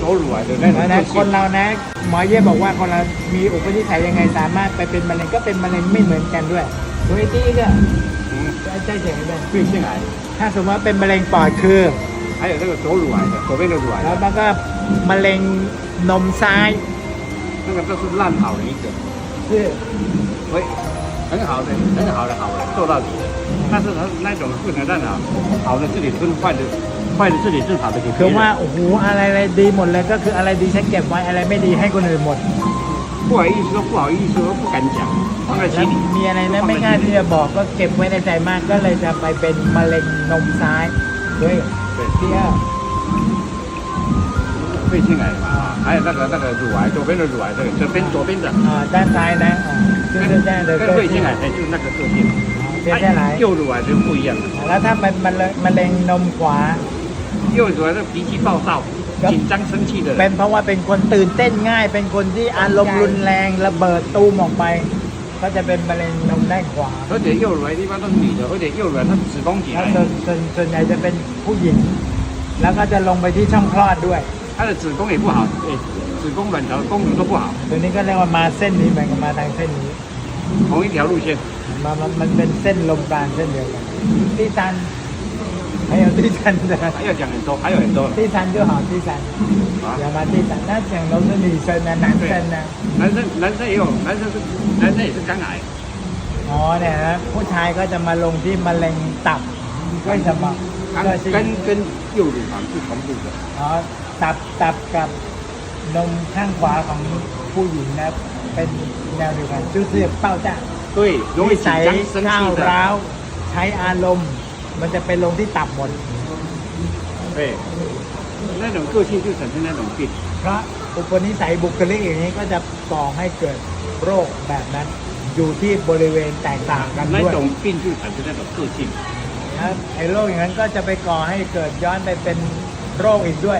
走乳癌的那 เพราะฉะ 种 นั้น 特 คน 性。 เรานะ หมอเย่บอกว่าคนเรามีอุปนิสัยยังไงสามารถไปเป็นมะเร็งก็เป็นมะเร็งไม่เหมือนกันด้วยโดยที่ก็ 嗯， ใจเสียงเลย 肺腺癌， ถ้าสมมติว่าเป็นมะเร็งปอดคือ 还有那个走乳癌的，左边的乳癌 แล้ว 的， มันก็มะเร็งนมซ้าย 那个都是烂好的一个， คือ 会 很好的很好的好的做到底的。但是它那种不能让好，好的自己吞，坏的坏的自己吞，好的给 คื 别 อว่า 人。 โอ้โหอะไรอะไรดีหมดเลยก็คืออะไรดีฉันเก็บไว้อะไรไม่ดีให้คนอื่นหมด 不好意思说不好意思说不敢讲，放在心 แล้ว 里。 มีอะไรนะ 放 ไม่ 在 กล้า 心 ที่ 里。 จะบอกก็เก็บไว้ในใจมากก็เลยจะไปเป็นมะเร็งนมซ้ายด้วย 对， ที่ว่า 肺腺癌嘛，还有那个那个乳癌，左边的乳癌这个，这边左边的， อ่าด้านซ้ายนะอ่าซึ่ง 跟 จะแจ้งเลย 跟 ก็ 肺腺癌哎就是那个个性。 เสียแค่ไหน 右乳癌就不一样了， แล้วถ้าเป็นมะเร็งมะเร็งนมขวา 右乳癌是脾气暴躁、紧张生气的 เป็ 人 น，เพราะว่าเป็นคนตื่นเต้นง่าย เป็นคนที่อารมณ์รุนแรงระเบิดตูมออกไป ก็จะเป็นมะเร็งนมด้านขวา 而且右乳癌一般都是女的，而且右乳癌它子宫颈 แล้ว 癌 ส่วนส่วนส่วนใหญ่จะเป็นผู้หญิง แล้วก็จะลงไปที่ช่องคลอดด้วย 它的子宫也不好，哎， 子宫卵巢功能都不好， ตัวนี้ก็เรียกว่ามาเส้นนี้เหมือนกับมาทางเส้นนี้ 同一条路线。 มามันมันเป็นเส้นลมปราณเส้นเดียวกันที่ซัน还有ที่ซัน的还要讲很多，还有很多。ที่ซัน就好ที่ซันอย่ามาที่ซัน那讲都是女生นะ男生นะ 男生男生也有，男生是男生也是肝癌， อ๋อเนี่ยนะผู้ชายก็จะมาลงที่มะเร็งตับด้วยสมอง 肝 ก็ที่ 肝跟右乳房是同步的。 อ๋อตับตับกับ นมข้างขวาของผู้หญิงนะเป็นแนวเดียวกัน就是爆炸对，容易 นิ 紧 สัย 张生 ก้าว 气 ร้า 的。 วใช้อารมณ์ มันจะไปลงที่ตับหมด 对，那种个性就产生那种病。 เพราะอุปนิสัยบุคลิกอย่างนี้ก็จะก่อให้เกิดโรคแบบนั้น อยู่ที่บริเวณแตกต่างกัน 那 ด้วย 种病就产生那种个性。 นะไอ้โรคอย่างนั้นก็จะไปก่อให้เกิดย้อนไปเป็นโรคอีกด้วย